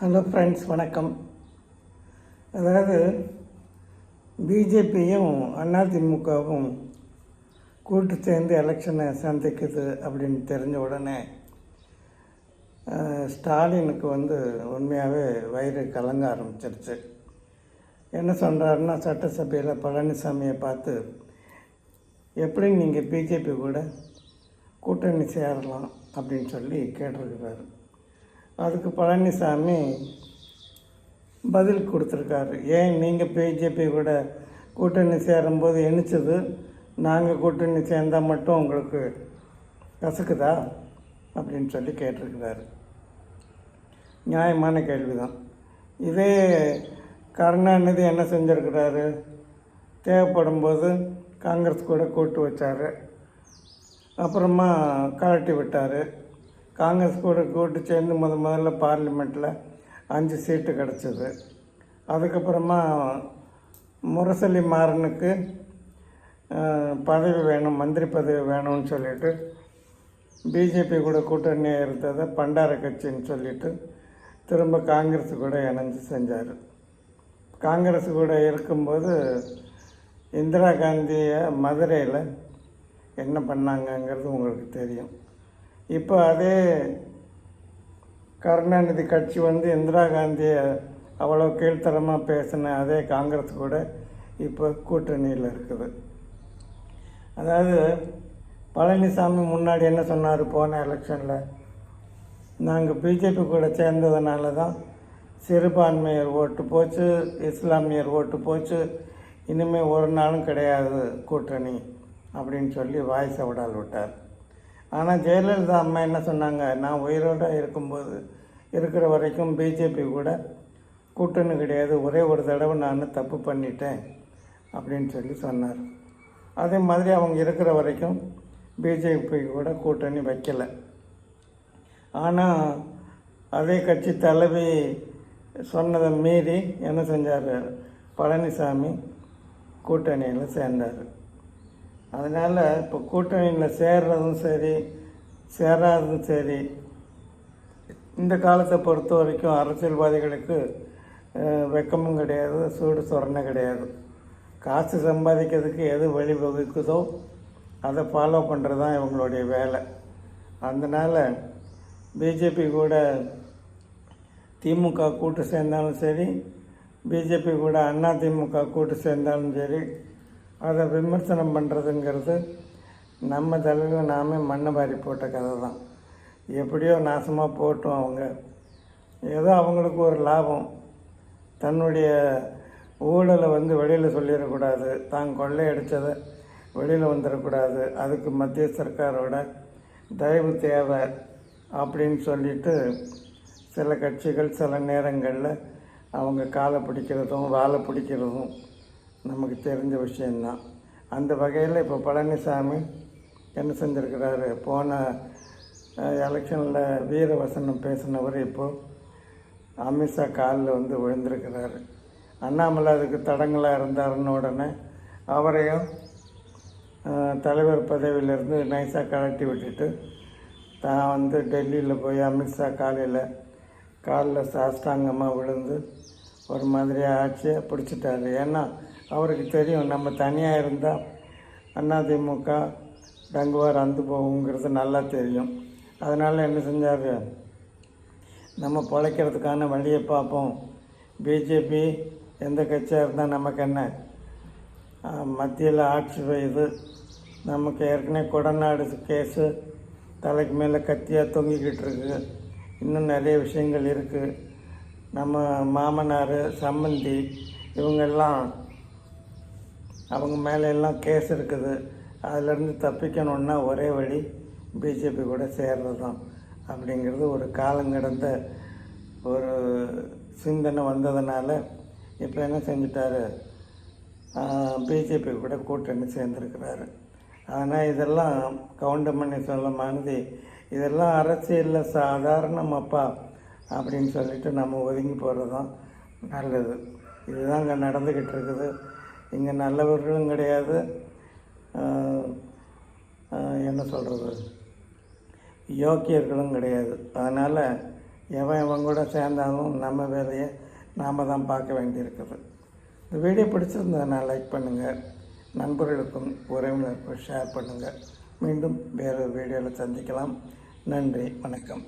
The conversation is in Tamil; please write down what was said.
ஹலோ ஃப்ரெண்ட்ஸ் வணக்கம். அதாவது பிஜேபியும் அதிமுகவும் கூட்டு சேர்ந்து எலெக்ஷனை சந்திக்குது அப்படின்னு தெரிஞ்ச உடனே ஸ்டாலினுக்கு வந்து உண்மையாகவே வயிறு கலங்க ஆரம்பிச்சிருச்சு. என்ன சொல்கிறாருன்னா சட்டசபையில் பழனிசாமியை பார்த்து எப்படி நீங்கள் பிஜேபி கூட கூட்டணி சேரலாம்? அப்படின்னு சொல்லி கேட்டிருக்கிறாரு. அதுக்கு பழனிசாமி பதில் கொடுத்துருக்காரு. ஏன் நீங்கள் பிஜேபி கூட கூட்டணி சேரும்போது எணிச்சது நாங்கள் கூட்டணி சேர்ந்தால் மட்டும் உங்களுக்கு கசக்குதா? அப்படின்னு சொல்லி கேட்டிருக்கிறாரு. நியாயமான கேள்வி தான் இதே கருணாநிதி என்ன செஞ்சுருக்கிறாரு? தேவைப்படும் போது காங்கிரஸ் கூட கூட்டு வச்சார். அப்புறமா கலட்டி விட்டார். காங்கிரஸ் கூட கூட்டு சேர்ந்து முத முதல்ல பார்லிமெண்ட்டில் அஞ்சு சீட்டு கிடச்சிது. அதுக்கப்புறமா முரசொலி மாறனுக்கு பதவி வேணும் மந்திரி பதவி வேணும்னு சொல்லிட்டு பிஜேபி கூட கூட்டணி இருந்ததை பண்டார கட்சின்னு சொல்லிட்டு திரும்ப காங்கிரஸ் கூட இணைஞ்சு செஞ்சார். காங்கிரஸ் கூட இருக்கும்போது இந்திரா காந்தியை மதுரையில் என்ன பண்ணாங்கங்கிறது உங்களுக்கு தெரியும். இப்போ அதே கருணாநிதி கட்சி வந்து இந்திரா காந்தியை அவ்வளோ கீழ்த்தரமாக பேசின அதே காங்கிரஸ் கூட இப்போ கூட்டணியில் இருக்குது. அதாவது பழனிசாமி முன்னாடி என்ன சொன்னார்? போன எலெக்ஷனில் நாங்கள் பிஜேபி கூட சேர்ந்ததுனால தான் சிறுபான்மையர் ஓட்டு போச்சு இஸ்லாமியர் ஓட்டு போச்சு இனிமேல் ஒரு நாளும் கிடையாது கூட்டணி அப்படின்னு சொல்லி வாய்ஸ் சவடால் விட்டார். ஆனால் ஜெயலலிதா அம்மா என்ன சொன்னாங்க? நான் உயிரோடு இருக்கும்போது இருக்கிற வரைக்கும் பிஜேபி கூட கூட்டணி கிடையாது. ஒரே ஒரு தடவை நான் தப்பு பண்ணிட்டேன் அப்படின்னு சொல்லி சொன்னார். அதே மாதிரி அவங்க இருக்கிற வரைக்கும் பிஜேபி கூட கூட்டணி வைக்கலை. ஆனால் அதே கட்சி தலைவி சொன்னதை மீறி என்ன செஞ்சார்? பழனிசாமி கூட்டணியில் சேர்ந்தார். அதனால் இப்போ கூட்டணியில் சேர்றதும் சரி சேராததும் சரி இந்த காலத்தை பொறுத்த வரைக்கும் அரசியல்வாதிகளுக்கு வெக்கமும் கிடையாது சூடு சொரணை கிடையாது. காசு சம்பாதிக்கிறதுக்கு எது வழிவகுக்குதோ அதை ஃபாலோ பண்ணுறது தான் இவங்களுடைய வேலை. அதனால் பிஜேபி கூட திமுக கூட்டு சேர்ந்தாலும் சரி பிஜேபி கூட அண்ணா திமுக கூட்டு சேர்ந்தாலும் சரி அதை விமர்சனம் பண்ணுறதுங்கிறது நம்ம தலையில் நாமே மண்ணை வாரி போட்ட கதை தான். எப்படியோ நாசமாக போட்டும் அவங்க. ஏதோ அவங்களுக்கு ஒரு லாபம். தன்னுடைய ஊழலை வந்து வெளியில் சொல்லிடக்கூடாது. தான் கொள்ளையடித்ததை வெளியில் வந்துடக்கூடாது. அதுக்கு மத்திய சர்க்காரோட தயவு தேவை அப்படின்னு சொல்லிட்டு சில கட்சிகள் சில நேரங்களில் அவங்க காலை பிடிக்கிறதும் வாழை பிடிக்கிறதும் நமக்கு தெரிஞ்ச விஷயந்தான் அந்த வகையில் இப்போ பழனிசாமி என்ன செஞ்சுருக்கிறாரு? போன எலெக்ஷனில் வீரவசனம் பேசினவர் இப்போது அமித்ஷா காலில் வந்து விழுந்திருக்கிறாரு. அண்ணாமலை அதுக்கு தடங்களாக இருந்தாருன்னு உடனே அவரையும் தலைவர் பதவியிலேருந்து நைஸாக கழட்டி விட்டுட்டு தான் வந்து டெல்லியில் போய் அமித்ஷா காலையில் காலில் சாஷ்டாங்கமாக விழுந்து ஒரு மாதிரியாக ஆட்சியை பிடிச்சிட்டாரு. ஏன்னா அவருக்கு தெரியும். நம்ம தனியாக இருந்தால் அதிமுக டங்குவார் அந்து போகுங்கிறது நல்லா தெரியும். அதனால் என்ன செஞ்சார்? நம்ம பிழைக்கிறதுக்கான வழியை பார்ப்போம். பிஜேபி எந்த கட்சியாக இருந்தால் நமக்கு என்ன? மத்தியில் ஆட்சி செய்யுது நமக்கு ஏற்கனவே கொடநாடு கேஸு தலைக்கு மேலே கத்தியாக தொங்கிக்கிட்டு இருக்கு. இன்னும் நிறைய விஷயங்கள் இருக்குது நம்ம மாமனார் சம்மந்தி இவங்கெல்லாம் அவங்க மேலே எல்லாம் கேஸ் இருக்குது. அதிலேருந்து தப்பிக்கணுன்னா ஒரே வழி பிஜேபி கூட சேர்றது தான் அப்படிங்கிறது ஒரு காலங்கடந்த ஒரு சிந்தனை வந்ததுனால இப்போ என்ன செஞ்சிட்டாரு? பிஜேபி கூட கூட்டணி சேர்ந்துருக்கிறாரு. ஆனால் இதெல்லாம் கவுண்டமணி சொல்ல மாதிரி இதெல்லாம் அரசியலில் சாதாரணமாப்பா அப்படின்னு சொல்லிட்டு நம்ம ஒதுங்கி போகிறது தான் நல்லது. இதுதான் அங்கே நடந்துக்கிட்டு இருக்குது. இங்கே நல்லவர்களும் கிடையாது. என்ன சொல்கிறது யோக்கியர்களும் கிடையாது. அதனால் எவன் எவன் கூட சேர்ந்தாலும் நம்ம வேலையை நாம் தான் பார்க்க வேண்டியிருக்குது. இந்த வீடியோ பிடிச்சிருந்ததுன்னா லைக் பண்ணுங்கள் நண்பர்களுக்கும் உறவினருக்கும் ஷேர் பண்ணுங்கள் மீண்டும் வேறு வீடியோவில் சந்திக்கலாம். நன்றி வணக்கம்.